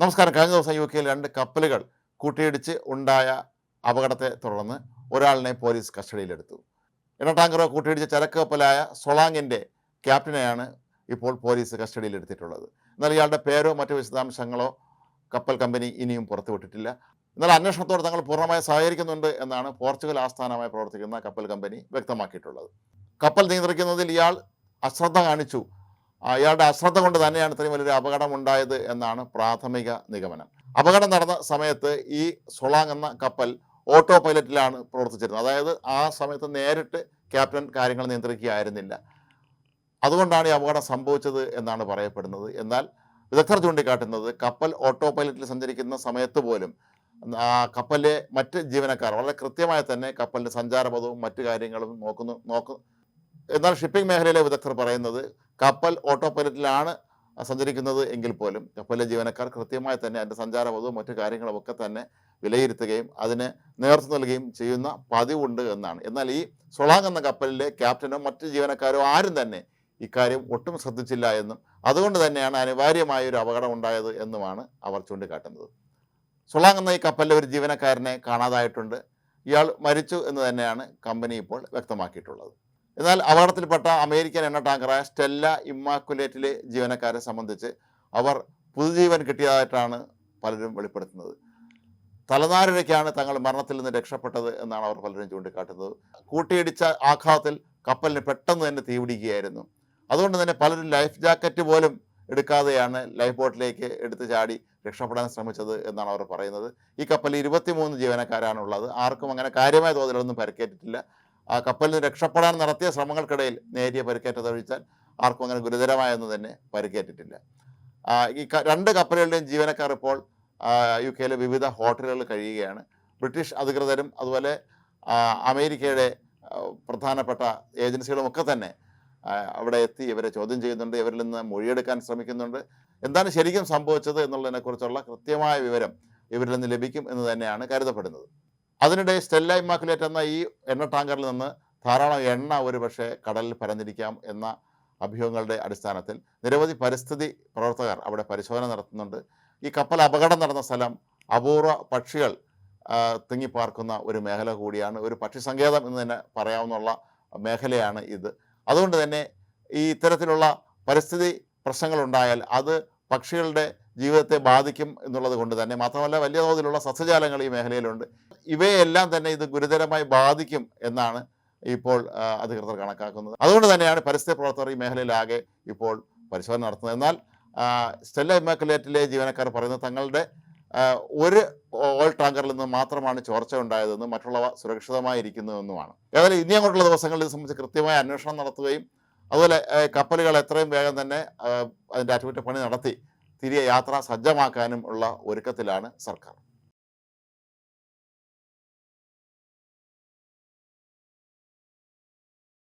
നമസ്കാരം. കഴിഞ്ഞ ദിവസം യു കെയിൽ രണ്ട് കപ്പലുകൾ കൂട്ടിയിടിച്ച് ഉണ്ടായ അപകടത്തെ തുടർന്ന് ഒരാളിനെ പോലീസ് കസ്റ്റഡിയിലെടുത്തു. എണ്ണ ടാങ്കറോ കൂട്ടിയിടിച്ച ചരക്ക് കപ്പലായ സൊളാങ്ങിന്റെ ക്യാപ്റ്റനെയാണ് ഇപ്പോൾ പോലീസ് കസ്റ്റഡിയിലെടുത്തിട്ടുള്ളത്. എന്നാൽ ഇയാളുടെ പേരോ മറ്റു വിശദാംശങ്ങളോ കപ്പൽ കമ്പനി ഇനിയും പുറത്തുവിട്ടിട്ടില്ല. എന്നാൽ അന്വേഷണത്തോട് തങ്ങൾ പൂർണമായി സഹകരിക്കുന്നുണ്ട് എന്നാണ് പോർച്ചുഗൽ ആസ്ഥാനമായി പ്രവർത്തിക്കുന്ന കപ്പൽ കമ്പനി വ്യക്തമാക്കിയിട്ടുള്ളത്. കപ്പൽ നിയന്ത്രിക്കുന്നതിൽ ഇയാൾ അശ്രദ്ധ കാണിച്ചു. അയാളുടെ അശ്രദ്ധ കൊണ്ട് തന്നെയാണ് ഇത്രയും വലിയൊരു അപകടം ഉണ്ടായത് എന്നാണ് പ്രാഥമിക നിഗമനം. അപകടം നടന്ന സമയത്ത് ഈ സൊളാങ് എന്ന കപ്പൽ ഓട്ടോ പൈലറ്റിലാണ് പ്രവർത്തിച്ചിരുന്നത്. അതായത് ആ സമയത്ത് നേരിട്ട് ക്യാപ്റ്റൻ കാര്യങ്ങൾ നിയന്ത്രിക്കുകയായിരുന്നില്ല. അതുകൊണ്ടാണ് ഈ അപകടം സംഭവിച്ചത് എന്നാണ് പറയപ്പെടുന്നത്. എന്നാൽ വിദഗ്ധർ ചൂണ്ടിക്കാട്ടുന്നത് കപ്പൽ ഓട്ടോ പൈലറ്റിൽ സഞ്ചരിക്കുന്ന സമയത്ത് പോലും കപ്പലിലെ മറ്റ് ജീവനക്കാർ വളരെ കൃത്യമായി തന്നെ കപ്പലിന്റെ സഞ്ചാരപഥവും മറ്റു കാര്യങ്ങളും നോക്കുന്നു നോക്കുന്നു എന്നാൽ ഷിപ്പിംഗ് മേഖലയിലെ വിദഗ്ധർ പറയുന്നത് കപ്പൽ ഓട്ടോ പൈലറ്റിലാണ് സഞ്ചരിക്കുന്നത് എങ്കിൽ പോലും കപ്പലിലെ ജീവനക്കാർ കൃത്യമായി തന്നെ അതിന്റെ സഞ്ചാരപഥവും മറ്റു കാര്യങ്ങളും ഒക്കെ തന്നെ വിലയിരുത്തുകയും അതിന് നേതൃത്വം നൽകുകയും ചെയ്യുന്ന പതിവുണ്ട് എന്നാണ്. എന്നാൽ ഈ സൊളാങ് എന്ന കപ്പലിലെ ക്യാപ്റ്റനോ മറ്റ് ജീവനക്കാരോ ആരും തന്നെ ഇക്കാര്യം ഒട്ടും ശ്രദ്ധിച്ചില്ല എന്നും അതുകൊണ്ട് തന്നെയാണ് അനിവാര്യമായ ഒരു അപകടം ഉണ്ടായത് എന്നുമാണ് അവർ ചൂണ്ടിക്കാട്ടുന്നത്. സൊളാങ് എന്ന ഈ കപ്പലിലെ ഒരു ജീവനക്കാരനെ കാണാതായിട്ടുണ്ട്. ഇയാൾ മരിച്ചു എന്ന് തന്നെയാണ് കമ്പനി ഇപ്പോൾ വ്യക്തമാക്കിയിട്ടുള്ളത്. എന്നാൽ അപകടത്തിൽപ്പെട്ട അമേരിക്കൻ എണ്ണ ടാങ്കറായ സ്റ്റെല്ല ഇമ്മാക്കുലേറ്റിലെ ജീവനക്കാരെ സംബന്ധിച്ച് അവർ പുതുജീവൻ കിട്ടിയതായിട്ടാണ് പലരും വെളിപ്പെടുത്തുന്നത്. തലനാരിഴയ്ക്കാണ് തങ്ങൾ മരണത്തിൽ നിന്ന് രക്ഷപ്പെട്ടത് എന്നാണ് അവർ പലരും ചൂണ്ടിക്കാട്ടുന്നത്. കൂട്ടിയിടിച്ച ആഘാതത്തിൽ കപ്പലിന് പെട്ടെന്ന് തന്നെ തീപിടിക്കുകയായിരുന്നു അതുകൊണ്ട് തന്നെ പലരും ലൈഫ് ജാക്കറ്റ് പോലും എടുക്കാതെയാണ് ലൈഫ് ബോട്ടിലേക്ക് എടുത്തു ചാടി രക്ഷപ്പെടാൻ ശ്രമിച്ചത് എന്നാണ് അവർ പറയുന്നത്. ഈ കപ്പലിൽ ഇരുപത്തിമൂന്ന് ജീവനക്കാരാണുള്ളത്. ആർക്കും അങ്ങനെ കാര്യമായ തോതിലൊന്നും പരിക്കേറ്റിട്ടില്ല. ആ കപ്പലിൽ നിന്ന് രക്ഷപ്പെടാൻ നടത്തിയ ശ്രമങ്ങൾക്കിടയിൽ നേരിയ പരിക്കേറ്റതൊഴിച്ചാൽ ആർക്കും അങ്ങനെ ഗുരുതരമായൊന്നും തന്നെ പരിക്കേറ്റിട്ടില്ല. ഈ രണ്ട് കപ്പലുകളുടെയും ജീവനക്കാർ ഇപ്പോൾ യു കെയിലെ വിവിധ ഹോട്ടലുകളിൽ കഴിയുകയാണ്. ബ്രിട്ടീഷ് അധികൃതരും അതുപോലെ അമേരിക്കയുടെ പ്രധാനപ്പെട്ട ഏജൻസികളുമൊക്കെ തന്നെ അവിടെ എത്തി ഇവരെ ചോദ്യം ചെയ്യുന്നുണ്ട്. ഇവരിൽ നിന്ന് മൊഴിയെടുക്കാൻ ശ്രമിക്കുന്നുണ്ട്. എന്താണ് ശരിക്കും സംഭവിച്ചത് എന്നുള്ളതിനെക്കുറിച്ചുള്ള കൃത്യമായ വിവരം ഇവരിൽ നിന്ന് ലഭിക്കും എന്ന് തന്നെയാണ് കരുതപ്പെടുന്നത്. അതിനിടെ സ്റ്റെല്ല ഇമാക്കുലേറ്റ് എന്ന ഈ എണ്ണ ടാങ്കറിൽ നിന്ന് ധാരാളം എണ്ണ ഒരു പക്ഷേ കടലിൽ പരന്നിരിക്കാം എന്ന അഭ്യൂഹങ്ങളുടെ അടിസ്ഥാനത്തിൽ നിരവധി പരിസ്ഥിതി പ്രവർത്തകർ അവിടെ പരിശോധന നടത്തുന്നുണ്ട്. ഈ കപ്പൽ അപകടം നടന്ന സ്ഥലം അപൂർവ പക്ഷികൾ തിങ്ങിപ്പാർക്കുന്ന ഒരു മേഖല കൂടിയാണ്. ഒരു പക്ഷി സങ്കേതം എന്ന് തന്നെ പറയാവുന്ന മേഖലയാണ് ഇത്. അതുകൊണ്ട് തന്നെ ഈ ഇത്തരത്തിലുള്ള പരിസ്ഥിതി പ്രശ്നങ്ങളുണ്ടായാൽ അത് പക്ഷികളുടെ ജീവിതത്തെ ബാധിക്കും എന്നുള്ളത് കൊണ്ട് തന്നെ മാത്രമല്ല വലിയ തോതിലുള്ള സസ്യജാലങ്ങൾ ഈ മേഖലയിലുണ്ട്. ഇവയെല്ലാം തന്നെ ഇത് ഗുരുതരമായി ബാധിക്കും എന്നാണ് ഇപ്പോൾ അധികൃതർ കണക്കാക്കുന്നത്. അതുകൊണ്ട് തന്നെയാണ് പരിസ്ഥിതി പ്രവർത്തകർ ഈ മേഖലയിലാകെ ഇപ്പോൾ പരിശോധന നടത്തുന്നത്. എന്നാൽ സ്റ്റെല്ല ഇമാക്കുലേറ്റിലെ ജീവനക്കാർ പറയുന്നത് തങ്ങളുടെ ഒരു ഓയിൽ ടാങ്കറിൽ നിന്ന് മാത്രമാണ് ചോർച്ച ഉണ്ടായതെന്നും മറ്റുള്ളവ സുരക്ഷിതമായിരിക്കുന്നുവെന്നുമാണ്. ഏതായാലും ഇനി അങ്ങോട്ടുള്ള ദിവസങ്ങളിൽ ഇത് സംബന്ധിച്ച് കൃത്യമായ അന്വേഷണം നടത്തുകയും അതുപോലെ കപ്പലുകൾ എത്രയും വേഗം തന്നെ അതിന്റെ അറ്റകുറ്റപ്പണി നടത്തി തിരികെ യാത്ര സജ്ജമാക്കാനും ഉള്ള ഒരുക്കത്തിലാണ് സർക്കാർ.